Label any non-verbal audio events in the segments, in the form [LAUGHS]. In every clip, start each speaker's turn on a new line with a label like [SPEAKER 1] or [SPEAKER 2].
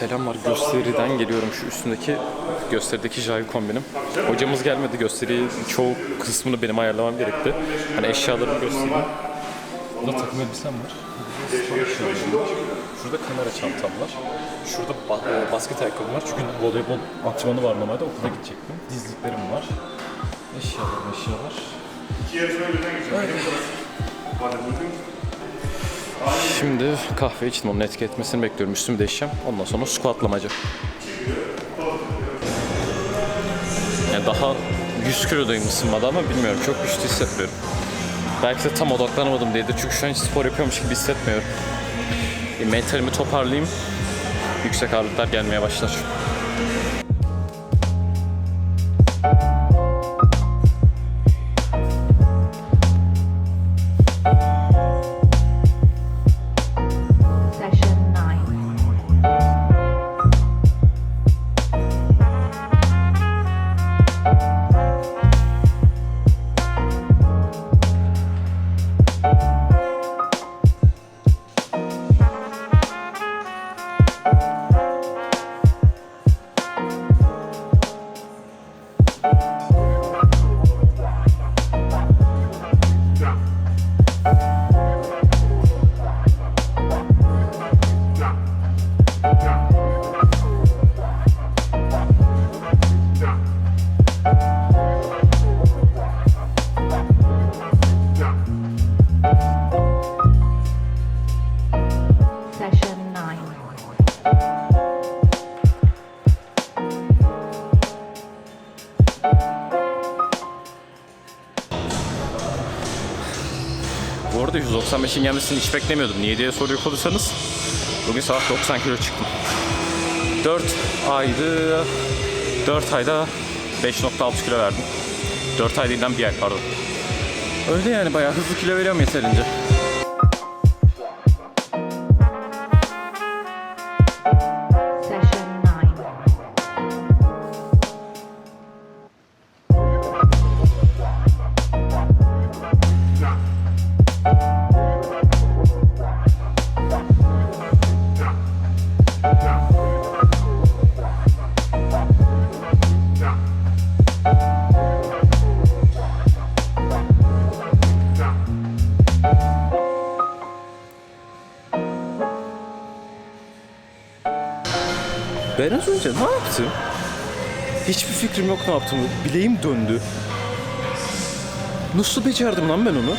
[SPEAKER 1] Selamlar gösteriden geliyorum şu üstündeki gösterideki Javi kombinim. Hocamız gelmedi gösteriyi çoğu kısmını benim ayarlamam gerekti. Hani eşyalarımı göstereyim. Burada takım elbisem var. Şurada kamera çantam var. Şurada ba- e, basket ayakkabım var. Çünkü voleybol antrenmanı var normalde okula gidecektim. Dizliklerim var. Eşyalar eşyalar. Şimdi kahve için onun etki etmesini bekliyorum. Üstümü değişeceğim. Ondan sonra squatlamacı. Yani daha 100 kilodayım ısınmadı ama bilmiyorum. Çok güçlü hissetmiyorum. Belki de tam odaklanamadım diyedir. Çünkü şu an hiç spor yapıyormuş gibi hissetmiyorum. Bir mentalimi toparlayayım. Yüksek ağırlıklar gelmeye başlar. 95'in gelmesini hiç beklemiyordum. Niye diye soracak olursanız bugün saat 90 kilo çıktım. 4 aydı 4 ayda 5.6 kilo verdim. 4 ay değilden 1 ay pardon. Öyle yani bayağı hızlı kilo veriyorum yeterince. Ben az önce ne yaptım? Hiçbir fikrim yok ne yaptım. Bileğim döndü. Nasıl becerdim lan ben onu?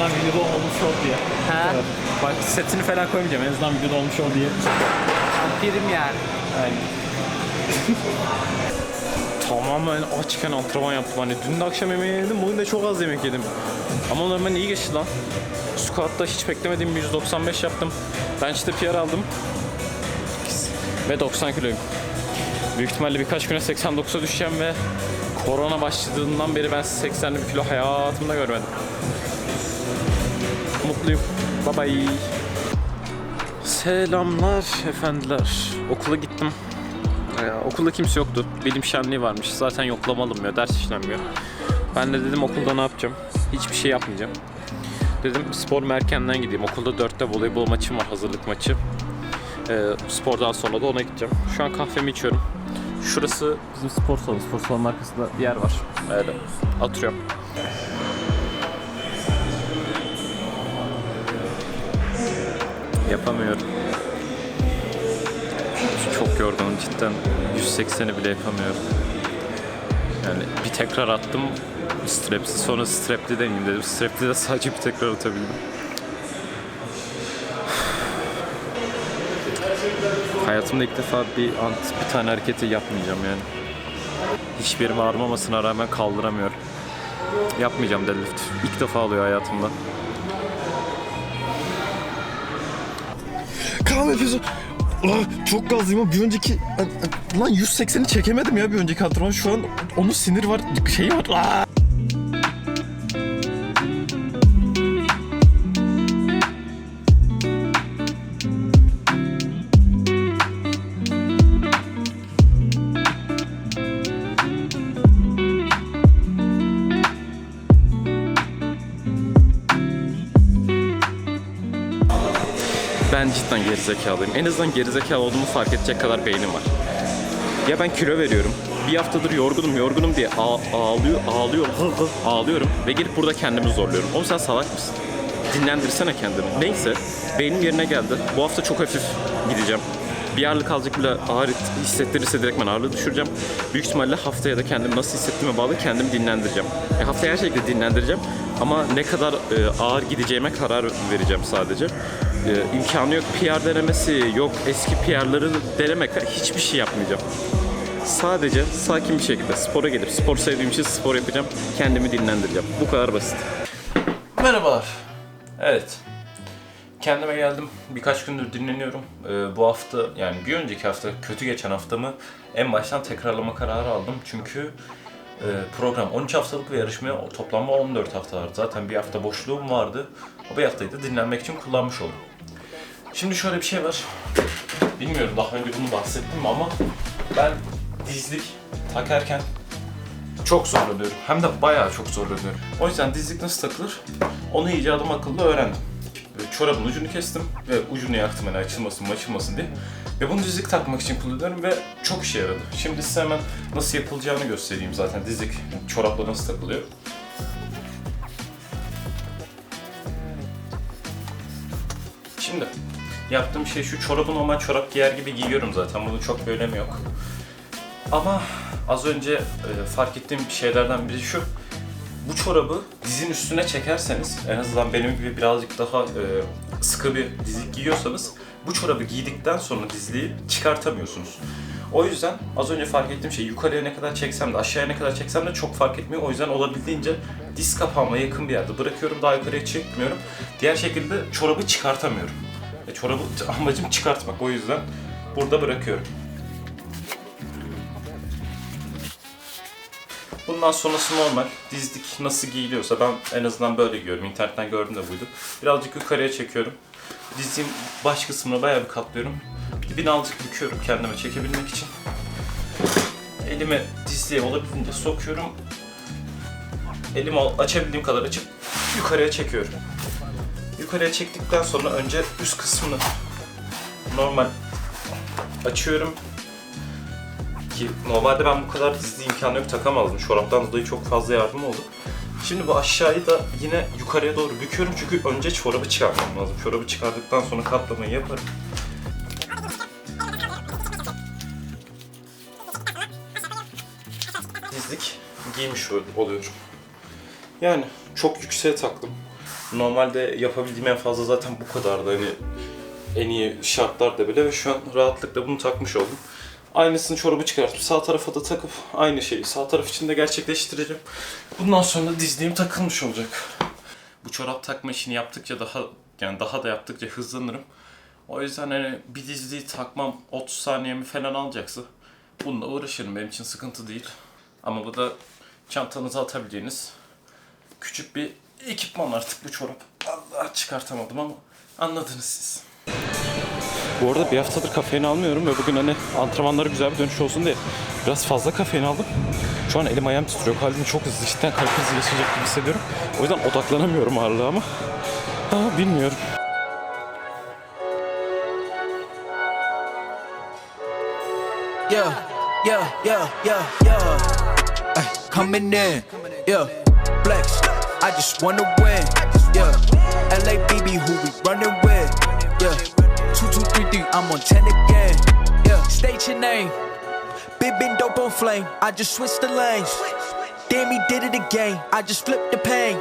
[SPEAKER 1] Zaman videoda olmuş ol diye.
[SPEAKER 2] Ha?
[SPEAKER 1] Bak setini falan koymayacağım. En azından videoda olmuş ol diye.
[SPEAKER 2] Prim yani. [LAUGHS]
[SPEAKER 1] Tamamen açken antrenman yaptım. Hani dün de akşam yemeği yedim, bugün de çok az yemek yedim. Ama ben iyi geçti lan. Squat'ta hiç beklemediğim bir 195 yaptım. Bench'te PR aldım. Ve 90 kiloyum. Büyük ihtimalle birkaç güne 89'a düşeceğim ve korona başladığından beri ben 80'li bir kilo hayatımda görmedim. Mutluyum. Bye bye. Selamlar efendiler. Okula gittim. Ee, okulda kimse yoktu. Bilim şenliği varmış. Zaten yoklama alınmıyor, ders işlenmiyor. Ben de dedim okulda ne yapacağım? Hiçbir şey yapmayacağım. Dedim spor merkezden gideyim. Okulda 4'te voleybol maçım var, hazırlık maçı. Ee, spordan sonra da ona gideceğim. Şu an kahvemi içiyorum. Şurası bizim spor salonu. Spor salonunun arkasında bir yer var. Öyle atıyorum. Yapamıyorum. Çok yorgunum cidden. 180'i bile yapamıyorum. Yani bir tekrar attım strepsi sonra strepli deneyeyim dedim. Strepli de sadece bir tekrar atabildim. Hayatımda ilk defa bir ant, bir tane hareketi yapmayacağım yani. Hiçbir yerim ağrımamasına rağmen kaldıramıyorum. Yapmayacağım deadlift. İlk defa oluyor hayatımda.
[SPEAKER 3] Yapıyorsun. Ulan çok gazlıyım ama bir önceki... Lan 180'i çekemedim ya bir önceki antrenman. Şu an onun sinir var, şeyi var. Aa!
[SPEAKER 1] Cidden gerizekalıyım. En azından gerizekalı olduğumu fark edecek kadar beynim var. Ya ben kilo veriyorum. Bir haftadır yorgunum yorgunum diye ağ- ağlıyor, ağlıyorum, ağlıyorum ve gelip burada kendimi zorluyorum. Oğlum sen salak mısın? Dinlendirsene kendini. Neyse, beynim yerine geldi. Bu hafta çok hafif gideceğim. Bir ağırlık azıcık bile ağır hissettirirse direkt ben ağırlığı düşüreceğim. Büyük ihtimalle haftaya da kendimi nasıl hissettiğime bağlı kendimi dinlendireceğim. E, haftaya her şekilde dinlendireceğim. Ama ne kadar e, ağır gideceğime karar vereceğim sadece. E, imkanı yok PR denemesi, yok eski PR'ları denemek, hiçbir şey yapmayacağım. Sadece sakin bir şekilde spora gelip spor sevdiğim için spor yapacağım. Kendimi dinlendireceğim. Bu kadar basit. Merhabalar. Evet. Kendime geldim. Birkaç gündür dinleniyorum. Ee, bu hafta yani bir önceki hafta kötü geçen haftamı en baştan tekrarlama kararı aldım. Çünkü e, program 13 haftalık ve yarışmaya toplamda 14 hafta vardı. Zaten bir hafta boşluğum vardı. O bir haftayı da dinlenmek için kullanmış oldum. Şimdi şöyle bir şey var. Bilmiyorum daha önce bunu bahsettim mi ama ben dizlik takarken çok zorlanıyorum. Hem de bayağı çok zorlanıyorum. O yüzden dizlik nasıl takılır onu iyice adım akıllı öğrendim. Böyle Çorabın ucunu kestim ve ucunu yaktım hani açılmasın mı açılmasın diye. Ve bunu dizlik takmak için kullanıyorum ve çok işe yaradı. Şimdi size hemen nasıl yapılacağını göstereyim zaten. Dizlik çorapla nasıl takılıyor. Şimdi yaptığım şey şu çorabı normal çorap giyer gibi giyiyorum zaten. Bunun çok önemi yok. Ama az önce e, fark ettiğim şeylerden biri şu. Bu çorabı dizin üstüne çekerseniz, en azından benim gibi birazcık daha e, sıkı bir dizlik giyiyorsanız, bu çorabı giydikten sonra dizliği çıkartamıyorsunuz. O yüzden az önce fark ettiğim şey yukarıya ne kadar çeksem de aşağıya ne kadar çeksem de çok fark etmiyor. O yüzden olabildiğince diz kapağıma yakın bir yerde bırakıyorum. Daha yukarıya çekmiyorum. Diğer şekilde çorabı çıkartamıyorum. E, çorabı [LAUGHS] amacım çıkartmak. O yüzden burada bırakıyorum. Bundan sonrası normal. Dizlik nasıl giyiliyorsa ben en azından böyle giyiyorum. İnternetten gördüm de buydu. Birazcık yukarıya çekiyorum. Dizliğin baş kısmını bayağı bir katlıyorum. Dibini azıcık büküyorum kendime çekebilmek için. Elimi dizliğe olabildiğince sokuyorum. Elimi açabildiğim kadar açıp yukarıya çekiyorum. Yukarıya çektikten sonra önce üst kısmını normal açıyorum ki normalde ben bu kadar dizli imkanı yok takamazdım. Çoraptan dolayı çok fazla yardım oldu. Şimdi bu aşağıyı da yine yukarıya doğru büküyorum çünkü önce çorabı çıkarmam lazım. Çorabı çıkardıktan sonra katlamayı yaparım. Dizlik giymiş ol- oluyorum. Yani çok yükseğe taktım. Normalde yapabildiğim en fazla zaten bu kadardı hani en iyi şartlarda bile ve şu an rahatlıkla bunu takmış oldum. Aynısını çorabı çıkartıp sağ tarafa da takıp aynı şeyi sağ taraf için de gerçekleştireceğim. Bundan sonra dizliğim takılmış olacak. Bu çorap takma işini yaptıkça daha yani daha da yaptıkça hızlanırım. O yüzden hani bir dizliği takmam 30 saniyemi falan alacaksa bununla uğraşırım. Benim için sıkıntı değil. Ama bu da çantanıza atabileceğiniz küçük bir ekipman artık bu çorap. Allah çıkartamadım ama anladınız siz. Bu arada bir haftadır kafein almıyorum ve bugün hani antrenmanlara güzel bir dönüş olsun diye biraz fazla kafein aldım. Şu an elim ayağım titriyor. Kalbim çok hızlı. Cidden kalp hızı geçecek gibi hissediyorum. O yüzden odaklanamıyorum ağırlığa ama. Ha, bilmiyorum.
[SPEAKER 4] Yeah, yeah, yeah, yeah, yeah. Ay, coming in, yeah. Flex, I just wanna win, yeah. LA LABB, who we running with, yeah. Two, two, three, three, I'm on ten again, yeah. State your name, big been dope on flame. I just switched the lanes. Damn, he did it again. I just flipped the pain.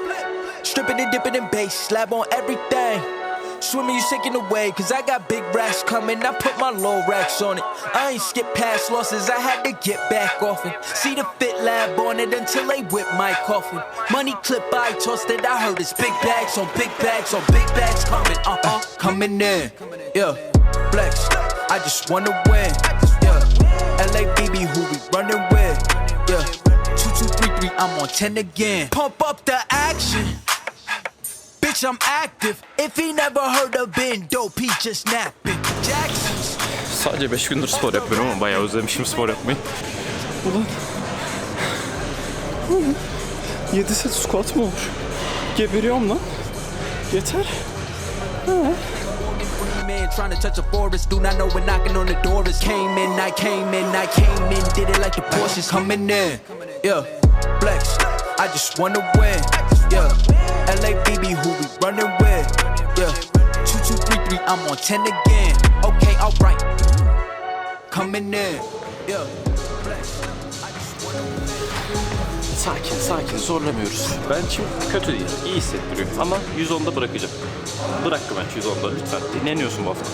[SPEAKER 4] Stripping and dipping in bass, slab on everything. Swimming, you shaking away, cause I got big racks coming. I put my low racks on it. I ain't skip past losses, I had to get back off it. See the fit lab on it until they whip my coffin. Money clip, I tossed it, I heard it's big bags on big bags on big bags coming, uh uh, coming in. Yeah, flex, I just wanna win. Yeah, LABB, who we running with. Yeah, two, two, three, three, I'm on 10 again. Pump up the action. Bitch, I'm active. If he never heard of Ben Dope, he just napping. Jackson's.
[SPEAKER 1] Sadece 5 gündür spor yapıyorum ama bayağı özlemişim spor yapmayı.
[SPEAKER 3] Ulan. Ulan. 7 set squat mı olur? Geberiyorum lan. Yeter.
[SPEAKER 4] Man trying to touch a forest, do not know when knocking on the door is. Came in, I came in, I came in, did it like the Porsches coming in. Yeah, flex, I just wanna win. Yeah, LABB, who we running with. Yeah, two, two, three, three, I'm on 10 again. Okay, alright. Coming in. Yeah.
[SPEAKER 1] Sakin sakin zorlamıyoruz. Ben için kötü değil. iyi hissettiriyor. Ama 110'da bırakacağım. Bırak Kıvanç 110'da lütfen. Dinleniyorsun bu hafta.